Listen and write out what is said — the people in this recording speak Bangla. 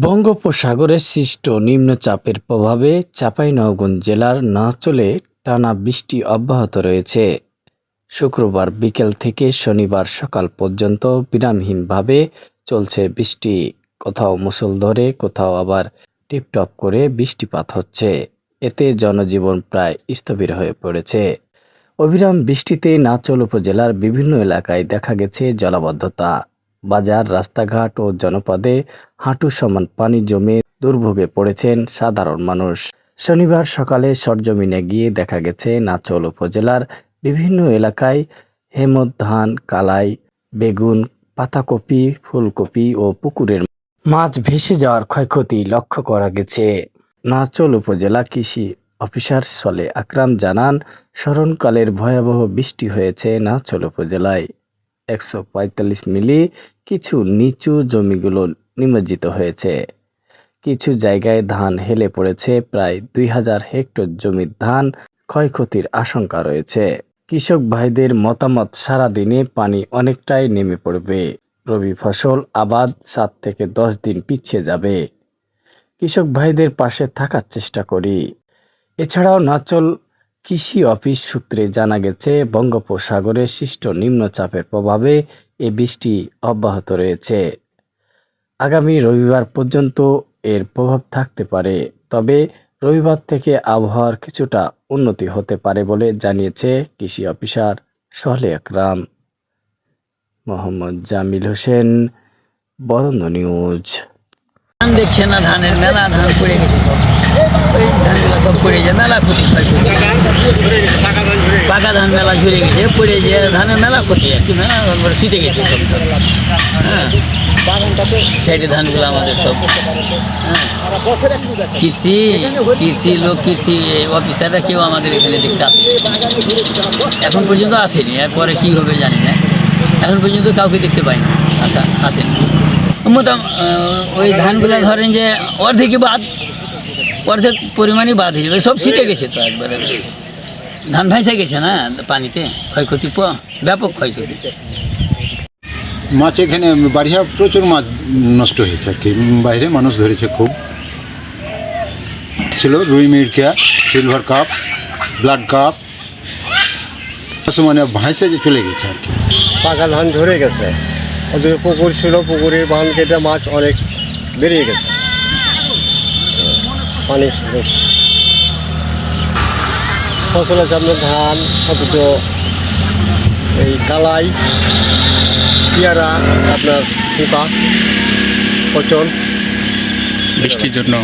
বঙ্গোপসাগরে সৃষ্ট নিম্নচাপের প্রভাবে চাঁপাইনবাবগঞ্জ জেলার নাচলে টানা বৃষ্টি অব্যাহত রয়েছে। শুক্রবার বিকেল থেকে শনিবার সকাল পর্যন্ত বিরামহীনভাবে চলছে বৃষ্টি। কোথাও মুসল ধরে কোথাও আবার টিপটপ করে বৃষ্টিপাত হচ্ছে। এতে জনজীবন প্রায় স্থবির হয়ে পড়েছে। অবিরাম বৃষ্টিতে নাচল উপজেলার বিভিন্ন এলাকায় দেখা গেছে জলাবদ্ধতা। বাজার, রাস্তাঘাট ও জনপদে হাঁটু সমান পানি জমে দুর্ভোগে পড়েছেন সাধারণ মানুষ। শনিবার সকালে সরজমিনে গিয়ে দেখা গেছে, নাচল উপজেলার বিভিন্ন এলাকায় হেমত ধান, কালাই, বেগুন, পাতাকপি, ফুলকপি ও পুকুরের মাছ ভেসে যাওয়ার ক্ষয়ক্ষতি লক্ষ্য করা গেছে। নাচল উপজেলা কৃষি অফিসার সলে আকরাম জানান, স্মরণকালের ভয়াবহ বৃষ্টি হয়েছে নাচল উপজেলায়। একশো পঁয়তাল্লিশ মিলি কিছু নিচু জমিগুলো নিমজ্জিত হয়েছে। কিছু জায়গায় ধান হেলে পড়েছে, প্রায় দুই হাজার হেক্টর জমির ধান ক্ষয়ক্ষতির আশঙ্কা রয়েছে। কৃষক ভাইদের মতামত, সারাদিনে পানি অনেকটাই নেমে পড়বে। রবি ফসল আবাদ সাত থেকে দশ দিন পিছিয়ে যাবে। কৃষক ভাইদের পাশে থাকার চেষ্টা করি। এছাড়াও নাচল কৃষি অফিস সূত্রে জানা গেছে, বঙ্গোপসাগরে সৃষ্ট নিম্নচাপের প্রভাবে এ বৃষ্টি অব্যাহত রয়েছে। আগামী রবিবার পর্যন্ত এর প্রভাব থাকতে পারে, তবে রবিবার থেকে আবহাওয়ার কিছুটা উন্নতি হতে পারে বলে জানিয়েছে কৃষি অফিসার সোহলে আকরাম। মোহাম্মদ জামিল হোসেন, বরন্দ নিউজ। দেখছে না ধানের মেলা, ধান পড়ে গেছে ধানগুলো সব যায় মেলা ধান মেলা গেছে ধানের মেলা আর কি, মেলা গেছে হ্যাঁ। ধানগুলো আমাদের সব। হ্যাঁ। কৃষি কৃষি লোক, কৃষি কেউ আমাদের এখানে দেখতে আসে এখন পর্যন্ত আসেনি, এরপরে কি হবে জানি না। এখন পর্যন্ত কাউকে দেখতে পাইনি, আসা, আসেনি। ওই ধানগুলো ধরেন যে অর্ধেকই বাদ অর্ধেক পরিমাণই বাদ হয়ে যাবে। সব শীতে গেছে তো একবারে। ধান ভাইসে গেছে না পানিতে? ক্ষয়ক্ষতি প- ব্যাপক ক্ষয়ক্ষতি। মাছ এখানে বাড়িয়া প্রচুর মাছ নষ্ট হয়েছে আর কি। বাইরে মানুষ ধরেছে খুব। ছিল রুই মিরকিয়া সিলভার কাপ ব্লাড কাপ। মানে ভাইসে যে চলে গেছে আর কি। পাকা ধান ঝরে গেছে। ওদের পুকুর ছিল পুকুরের বাঁধ কেটে মাছ অনেক বেরিয়ে গেছে। পানি বেশ। ফসল আছে আপনার ধান, অথচ এই কালাই, পেয়ারা, আপনার পোকা, পচন বৃষ্টির জন্য